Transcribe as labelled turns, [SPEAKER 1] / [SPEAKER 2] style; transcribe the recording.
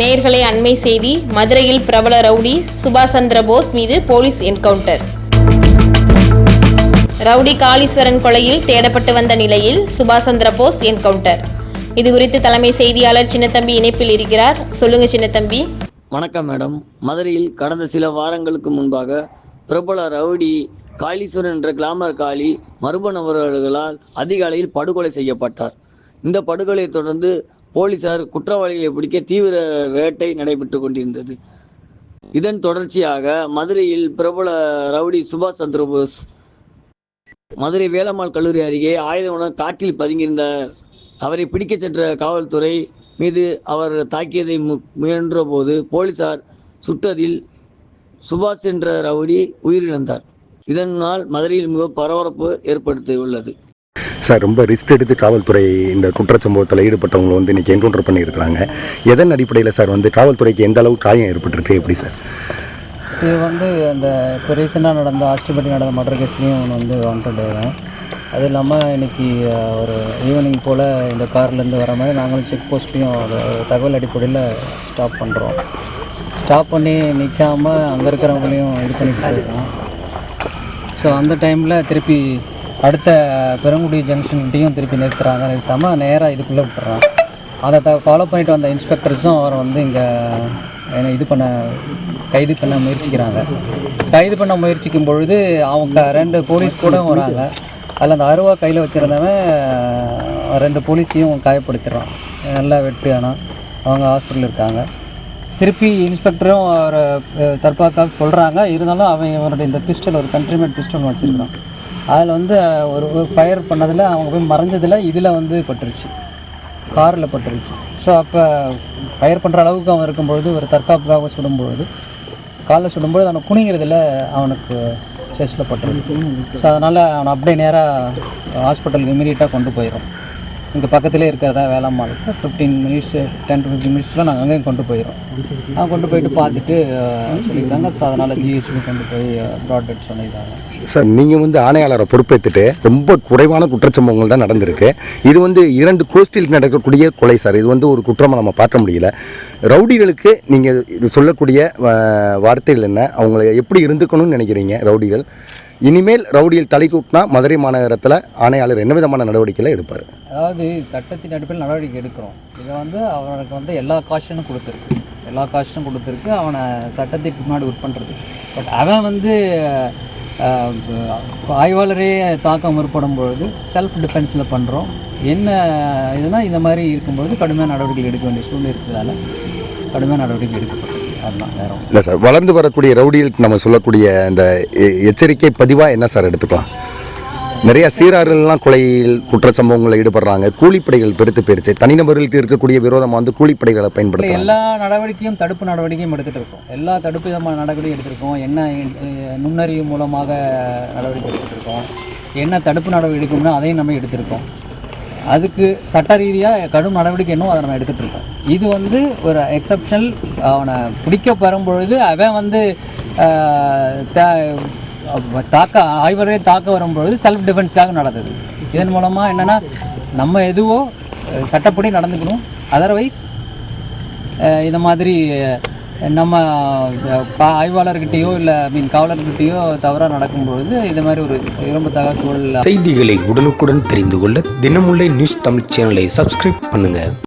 [SPEAKER 1] நேர்களை அண்மை செய்தி மதுரையில் பிரபல ரவுடி சுபாஷ் சந்திர போஸ் மீது போலீஸ் என்கவுண்டர். ரவுடி காளீஸ்வரன் கொலையில் தேடப்பட்டு வந்த நிலையில் சுபாஷ் சந்திர போஸ் என்கவுண்டர். இது குறித்து தலைமை செய்தியாளர் சின்னத்தம்பி இணைப்பில் இருக்கிறார். சொல்லுங்க சின்னத்தம்பி.
[SPEAKER 2] வணக்கம் மேடம். மதுரையில் கடந்த சில வாரங்களுக்கு முன்பாக பிரபல ரவுடி காளீஸ்வரன் என்ற கிளாமர் காளி மர்ம நபர்களால் அதிகாலையில் படுகொலை செய்யப்பட்டார். இந்த படுகொலையை தொடர்ந்து போலீசார் குற்றவாளிகளை பிடிக்க தீவிர வேட்டை நடைபெற்று கொண்டிருந்தது. இதன் தொடர்ச்சியாக மதுரையில் பிரபல ரவுடி சுபாஷ் சந்திரபோஸ் மதுரை வேலம்மாள் கல்லூரி அருகே ஆயுதமுடன் காட்டில் பதுங்கியிருந்தார். அவரை பிடிக்கச் சென்ற காவல்துறை மீது அவர் தாக்கியதை மு- போலீசார் சுட்டதில் சுபாஷ் என்ற ரவுடி உயிரிழந்தார். இதனால் மதுரையில் மிக பரபரப்பு ஏற்படுத்தியுள்ளது.
[SPEAKER 3] சார் ரொம்ப ரிஸ்க் எடுத்து காவல்துறை இந்த குற்றச்சம்பவத்தில் ஈடுபட்டவங்களை வந்து இன்றைக்கி என்கவுண்டர் பண்ணியிருக்கிறாங்க. எதன் அடிப்படையில் சார் வந்து காவல்துறைக்கு எந்த அளவு காயம் ஏற்பட்டிருக்கு? எப்படி சார்?
[SPEAKER 4] இது வந்து அந்த இப்போ ரீசெண்டாக நடந்த ஆஸ்டிபட்டி நடந்த மர்டர் கேஸ்லேயும் அவன் வந்து வாண்டட் வரும் அது இல்லாமல் இன்னைக்கு ஒரு ஈவினிங் போல் இந்த கார்லேருந்து வர மாதிரி நாங்களும் செக் போஸ்ட்லேயும் அதை தகவல் அடிப்படையில் ஸ்டாப் பண்ணுறோம் ஸ்டாப் பண்ணி நிற்காம அங்கே இருக்கிறவங்களையும் இது பண்ணிட்டு இருக்கோம். ஸோ அந்த டைமில் திருப்பி அடுத்த பெருங்குடி ஜங்ஷன்கிட்டையும் திருப்பி நிறுத்துறாங்க நிறுத்தாமல் நேராக இதுக்குள்ளே விட்டுறான் அதை த ஃபாலோ பண்ணிட்டு வந்த இன்ஸ்பெக்டர்ஸும் அவரை வந்து இங்கே என்னை இது பண்ண கைது பண்ண முயற்சிக்கிறாங்க. கைது பண்ண முயற்சிக்கும் பொழுது அவங்க ரெண்டு போலீஸ் கூட வராங்க. அதில் அந்த அருவா கையில் வச்சுருந்தவன் ரெண்டு போலீஸையும் காயப்படுத்திடுறான். நல்லா வெட்டு ஆனால் அவங்க ஹாஸ்பிட்டல் இருக்காங்க. திருப்பி இன்ஸ்பெக்டரும் அவரை தற்பாக்காக சொல்கிறாங்க இருந்தாலும் அவன் இவனுடைய இந்த பிஸ்டல் ஒரு கண்ட்ரிமேட் பிஸ்டல் வச்சுருக்கான். அதில் வந்து ஒரு ஃபயர் பண்ணதில் அவங்க போய் மறைஞ்சதில் இதில் வந்து பட்டுருச்சு. காரில் பட்டுருச்சு. ஸோ அப்போ ஃபயர் பண்ணுற அளவுக்கு அவன் இருக்கும்பொழுது ஒரு தற்காப்புக்காக சுடும்பொழுது காலில் சுடும்பொழுது அவனை குனிங்கிறதுல அவனுக்கு செஸ்ட்டில் பட்டுருது. ஸோ அதனால் அவனை அப்படியே நேராக ஹாஸ்பிட்டலுக்கு இமீடியட்டாக கொண்டு போயிடும் இங்கே பக்கத்துலேயே இருக்கிறதா Velammal fifteen minutes ten to fifteen மினிட்ஸில் நாங்கள் அங்கேயும் கொண்டு போயிடும் நான் கொண்டு போயிட்டு பார்த்துட்டு சொல்லியிருக்காங்க ஸோ அதனால் ஜிஹெச்சுக்கு கொண்டு போய் ப்ராட் சொல்லியிருக்காங்க
[SPEAKER 3] சார் நீங்கள் வந்து ஆணையாளரை பொறுப்பேற்றுட்டு ரொம்ப குறைவான குற்றச்சம்பவங்கள் தான் நடந்திருக்கு. இது வந்து இரண்டு கோஸ்டில் நடக்கக்கூடிய கொலை சார். இது வந்து ஒரு குற்றமாக நம்ம பார்க்க முடியல. ரவுடிகளுக்கு நீங்கள் இது சொல்லக்கூடிய வார்த்தைகள் என்ன? அவங்கள எப்படி இருந்துக்கணும்னு நினைக்கிறீங்க ரவுடிகள்? இனிமேல் ரவுடியில் தலை கூட்டினா மதுரை மாநகரத்தில் ஆணையாளர் என்ன விதமான நடவடிக்கைகளை எடுப்பார்?
[SPEAKER 4] அதாவது சட்டத்தின் அடிப்படையில் நடவடிக்கை எடுக்கிறோம். இதை வந்து அவனுக்கு வந்து எல்லா காஷனும் கொடுத்துருக்கு. எல்லா காஷனும் கொடுத்துருக்கு. அவனை சட்டத்துக்கு முன்னாடி உட்பண்றது பட் அவன் வந்து ஆய்வாளரே தாக்கம் முற்படும் பொழுது செல்ஃப் டிஃபென்ஸில் பண்ணுறோம் என்ன இதுனா இந்த மாதிரி இருக்கும்பொழுது கடுமையான நடவடிக்கை எடுக்க வேண்டிய சூழ்நிலை இருக்கிறதால கடுமையான நடவடிக்கை எடுக்கப்பட்டது அதுதான் வேற
[SPEAKER 3] இல்லை. சார் வளர்ந்து வரக்கூடிய ரவுடிகளுக்கு நம்ம சொல்லக்கூடிய அந்த எ- எச்சரிக்கை பதிவாக என்ன சார் எடுத்துக்கலாம்? நிறைய சீரர்கள்லாம் கொலையில் குற்ற சம்பவங்களில் ஈடுபடுறாங்க. கூலிப்படைகள் பெருத்து போயிருச்சு. தனிநபர்களுக்கு இருக்கக்கூடிய விரோதமாக வந்து கூலிப்படைகளை பயன்படுத்த
[SPEAKER 4] எல்லா நடவடிக்கையும் தடுப்பு நடவடிக்கையும் எடுத்துகிட்டு இருக்கோம். எல்லா தடுப்பு விதமான நடவடிக்கையும் எடுத்திருக்கோம். என்ன நுண்ணறிவு மூலமாக நடவடிக்கை எடுத்துகிட்டு இருக்கோம். என்ன தடுப்பு நடவடிக்கை எடுக்கணும்னா அதையும் நம்ம எடுத்திருக்கோம். அதுக்கு சட்ட ரீதியாக கடும் நடவடிக்கை என்னவோ அதை நம்ம எடுத்துகிட்டு இருக்கோம். இது வந்து ஒரு எக்ஸப்ஷனல் அவனை பிடிக்க பெறும்பொழுது அவன் வந்து தாக்க ஆய்வரே தாக்க வரும்பொழுது செல்ஃப் டிஃபென்ஸ்க்காக நடந்தது. இதன் மூலமாக என்னென்னா நம்ம எதுவோ சட்டப்படி நடந்துக்கணும். அதர்வைஸ் இந்த மாதிரி நம்ம ஆய்வாளர்கிட்டயோ இல்லை மீன் காவலர்கிட்டயோ தவறாக நடக்கும்பொழுது இது மாதிரி ஒரு விரும்பத்தக சூழல்
[SPEAKER 5] செய்திகளை உடனுக்குடன் தெரிந்து கொள்ள தினமுல்லை நியூஸ் தமிழ் சேனலை சப்ஸ்கிரைப் பண்ணுங்கள்